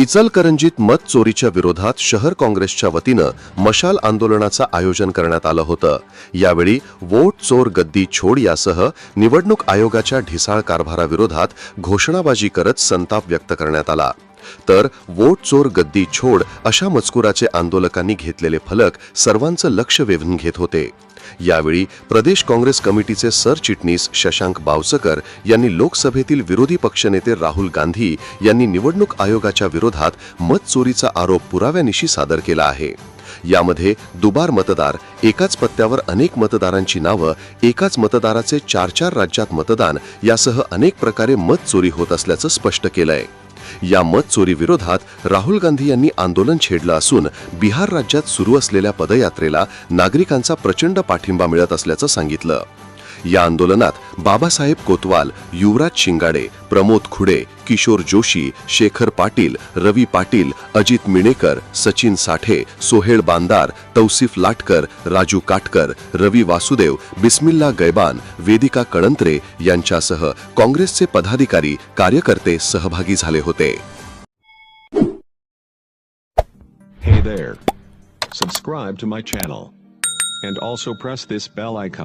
इचलकरंजीत मत चोरीच्या विरोधात शहर काँग्रेसच्या वतीनं मशाल आंदोलनाचं आयोजन करण्यात आलं होतं. यावेळी वोट चोर गद्दी छोड यासह निवडणूक आयोगाच्या ढिसाळ कारभाराविरोधात घोषणाबाजी करत संताप व्यक्त करण्यात आला. तर वोट चोर गद्दी छोड अशा मजकुराचे आंदोलकांनी घेतलेले फलक सर्वांचं लक्ष वेधून घेत होते. यावेळी प्रदेश काँग्रेस कमिटीचे सरचिटणीस शशांक बावसकर यांनी लोकसभेतील विरोधी पक्षनेते राहुल गांधी यांनी निवडणूक आयोगाच्या विरोधात मत चोरीचा आरोप पुराव्यानिशी सादर केला आहे. यामध्ये दुबार मतदार एकाच पत्त्यावर अनेक मतदारांची नावं एकाच मतदाराचे चार चार राज्यात मतदान यासह अनेक प्रकारे मत चोरी होत असल्याचं स्पष्ट केलंय. या मत चोरी विरोधात राहुल गांधी यांनी आंदोलन छेडलं असून बिहार राज्यात सुरू असलेल्या पदयात्रेला नागरिकांचा प्रचंड पाठिंबा मिळत असल्याचं सांगितलं. या आंदोलनात बाबासाहेब कोतवाल युवराज शिंगाडे प्रमोद खुडे किशोर जोशी शेखर पाटील रवी पाटील अजित मिणेकर सचिन साठे सोहेळ बांदार तौसिफ लाटकर राजू काटकर रवी वासुदेव बिस्मिल्ला गैबान वेदिका कळंत्रे यांच्यासह काँग्रेसचे पदाधिकारी कार्यकर्ते सहभागी झाले होते Hey there. Subscribe to my channel. And also press this bell icon.